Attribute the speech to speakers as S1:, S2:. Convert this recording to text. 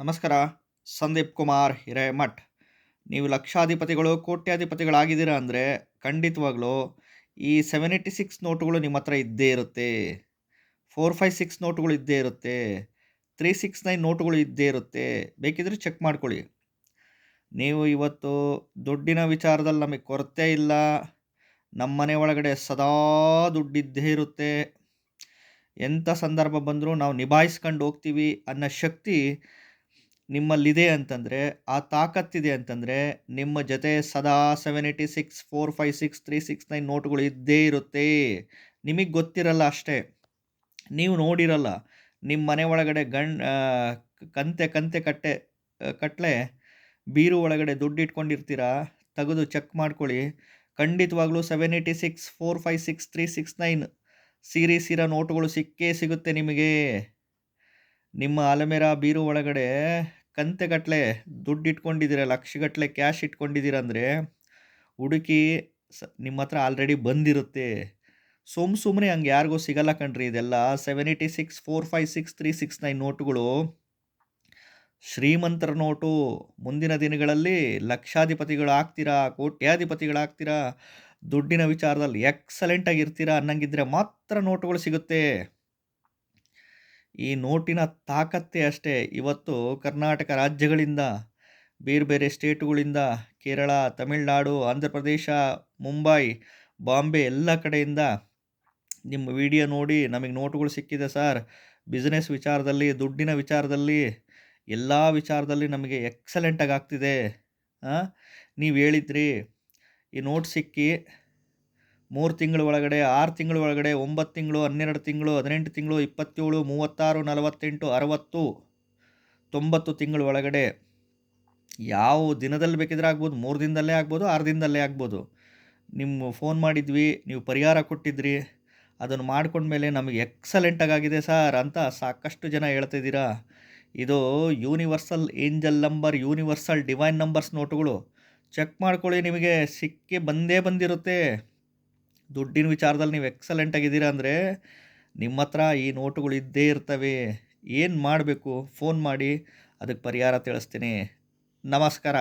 S1: ನಮಸ್ಕಾರ, ಸಂದೀಪ್ ಕುಮಾರ್, ಹಿರೇಮಠ್. ನೀವು ಲಕ್ಷಾಧಿಪತಿಗಳು, ಕೋಟ್ಯಾಧಿಪತಿಗಳಾಗಿದ್ದೀರಾ ಅಂದರೆ ಖಂಡಿತವಾಗ್ಲೂ ಈ ಸೆವೆನ್ ಏಯ್ಟಿ ಸಿಕ್ಸ್ ನೋಟುಗಳು ನಿಮ್ಮ ಹತ್ರ ಇದ್ದೇ ಇರುತ್ತೆ. ಫೋರ್ ಫೈವ್ ಸಿಕ್ಸ್ ನೋಟುಗಳು ಇದ್ದೇ ಇರುತ್ತೆ. ತ್ರೀ ಸಿಕ್ಸ್ ನೈನ್ ನೋಟುಗಳು ಇದ್ದೇ ಇರುತ್ತೆ. ಬೇಕಿದ್ರೆ ಚೆಕ್ ಮಾಡ್ಕೊಳ್ಳಿ. ನೀವು ಇವತ್ತು ದುಡ್ಡಿನ ವಿಚಾರದಲ್ಲಿ ನಮಗೆ ಕೊರತೆ ಇಲ್ಲ. ನಮ್ಮ ಮನೆ ಒಳಗಡೆ ಸದಾ ದುಡ್ಡಿದ್ದೇ ಇರುತ್ತೆ. ಎಂಥ ಸಂದರ್ಭ ಬಂದರೂ ನಾವು ನಿಭಾಯಿಸ್ಕೊಂಡು ಹೋಗ್ತೀವಿ ಅನ್ನೋ ಶಕ್ತಿ ನಿಮ್ಮಲ್ಲಿದೆ ಅಂತಂದರೆ, ಆ ತಾಕತ್ತಿದೆ ಅಂತಂದರೆ, ನಿಮ್ಮ ಜೊತೆ ಸದಾ seven eighty six four five six three six nine ನೋಟುಗಳು ಇದ್ದೇ ಇರುತ್ತೆ. ನಿಮಗೆ ಗೊತ್ತಿರಲ್ಲ ಅಷ್ಟೇ. ನೀವು ನೋಡಿರಲ್ಲ ನಿಮ್ಮ ಮನೆ ಒಳಗಡೆ ಗಣ್ ಕಂತೆ ಕಂತೆ ಕಟ್ಟೆ ಕಟ್ಟಲೆ ಬೀರು ಒಳಗಡೆ ದುಡ್ಡು ಇಟ್ಕೊಂಡಿರ್ತೀರಾ, ತೆಗೆದು ಚೆಕ್ ಮಾಡ್ಕೊಳ್ಳಿ. ಖಂಡಿತವಾಗ್ಲೂ seven eighty six four five six three six nine series ಇರೋ ನೋಟುಗಳು ಸಿಕ್ಕೇ ಸಿಗುತ್ತೆ ನಿಮಗೆ. ನಿಮ್ಮ ಅಲಮೇರ ಬೀರು ಒಳಗಡೆ ಕಂತೆಗಟ್ಟಲೆ ದುಡ್ಡು ಇಟ್ಕೊಂಡಿದ್ದೀರ ಲಕ್ಷಗಟ್ಟಲೆ ಕ್ಯಾಶ್ ಇಟ್ಕೊಂಡಿದ್ದೀರ ಅಂದರೆ ಹುಡುಕಿ ಸ ನಿಮ್ಮ ಹತ್ರ ಆಲ್ರೆಡಿ ಬಂದಿರುತ್ತೆ. ಸುಮ್ಮ ಸುಮ್ಮನೆ ಹಂಗೆ ಯಾರಿಗೂ ಸಿಗಲ್ಲ ಕಣ್ರಿ ಇದೆಲ್ಲ. Seven eighty six four five six three six nine ನೋಟುಗಳು. ಶ್ರೀಮಂತರ ನೋಟು, ಮುಂದಿನ ದಿನಗಳಲ್ಲಿ ಲಕ್ಷಾಧಿಪತಿಗಳು ಆಗ್ತೀರಾ, ಕೋಟ್ಯಾಧಿಪತಿಗಳಾಗ್ತೀರಾ, ದುಡ್ಡಿನ ವಿಚಾರದಲ್ಲಿ ಎಕ್ಸಲೆಂಟಾಗಿರ್ತೀರಾ ಅನ್ನಂಗಿದ್ರೆ ಮಾತ್ರ ನೋಟುಗಳು ಸಿಗುತ್ತೆ. ಈ ನೋಟಿನ ತಾಕತ್ತೇ ಅಷ್ಟೇ. ಇವತ್ತು ಕರ್ನಾಟಕ ರಾಜ್ಯಗಳಿಂದ, ಬೇರೆ ಬೇರೆ ಸ್ಟೇಟುಗಳಿಂದ, ಕೇರಳ, ತಮಿಳುನಾಡು, ಆಂಧ್ರ ಪ್ರದೇಶ, ಮುಂಬೈ, ಬಾಂಬೆ ಎಲ್ಲ ಕಡೆಯಿಂದ ನಿಮ್ಮ ವಿಡಿಯೋ ನೋಡಿ ನಮಗೆ ನೋಟುಗಳು ಸಿಕ್ಕಿದೆ ಸರ್. ಬಿಸ್ನೆಸ್ ವಿಚಾರದಲ್ಲಿ, ದುಡ್ಡಿನ ವಿಚಾರದಲ್ಲಿ, ಎಲ್ಲ ವಿಚಾರದಲ್ಲಿ ನಮಗೆ ಎಕ್ಸಲೆಂಟಾಗಿ ಆಗ್ತಿದೆ. ನೀವು ಹೇಳಿದ್ರಿ, ಈ ನೋಟ್ ಸಿಕ್ಕಿ ಮೂರು ತಿಂಗಳ ಒಳಗಡೆ, ಆರು ತಿಂಗಳ ಒಳಗಡೆ, ಒಂಬತ್ತು ತಿಂಗಳು, ಹನ್ನೆರಡು ತಿಂಗಳು, ಹದಿನೆಂಟು ತಿಂಗಳು, ಇಪ್ಪತ್ತೇಳು, ಮೂವತ್ತಾರು, ನಲವತ್ತೆಂಟು, ಅರವತ್ತು, ತೊಂಬತ್ತು ತಿಂಗಳ ಒಳಗಡೆ. ಯಾವ ದಿನದಲ್ಲಿ ಬೇಕಿದ್ರೆ ಆಗ್ಬೋದು, ಮೂರು ದಿನದಲ್ಲೇ ಆಗ್ಬೋದು, ಆರು ದಿನದಲ್ಲೇ ಆಗ್ಬೋದು. ನಿಮ್ಮ ಫೋನ್ ಮಾಡಿದ್ವಿ, ನೀವು ಪರಿಹಾರ ಕೊಟ್ಟಿದ್ರಿ. ಅದನ್ನು ಮಾಡ್ಕೊಂಡ್ಮೇಲೆ ನಮಗೆ ಎಕ್ಸಲೆಂಟಾಗಿದೆ ಸರ್ ಅಂತ ಸಾಕಷ್ಟು ಜನ ಹೇಳ್ತಿದ್ದೀರಾ ಇದು universal angel number universal divine numbers ನೋಟುಗಳು ಚೆಕ್ ಮಾಡ್ಕೊಳ್ಳಿ ನಿಮಗೆ, ಸಿಕ್ಕಿ ಬಂದೇ ಬಂದಿರುತ್ತೆ. ದುಡ್ಡಿನ ವಿಚಾರದಲ್ಲಿ ನೀವು ಎಕ್ಸಲೆಂಟ್ ಆಗಿದ್ದೀರಾ ಅಂದರೆ, ನಿಮ್ಮ ಹತ್ರ ಈ ನೋಟುಗಳು ಇದ್ದೇ ಇರ್ತವೆ. ಏನು ಮಾಡಬೇಕು? ಫೋನ್ ಮಾಡಿ, ಅದಕ್ಕೆ ಪರಿಹಾರ ತಿಳಿಸ್ತೀನಿ. ನಮಸ್ಕಾರ.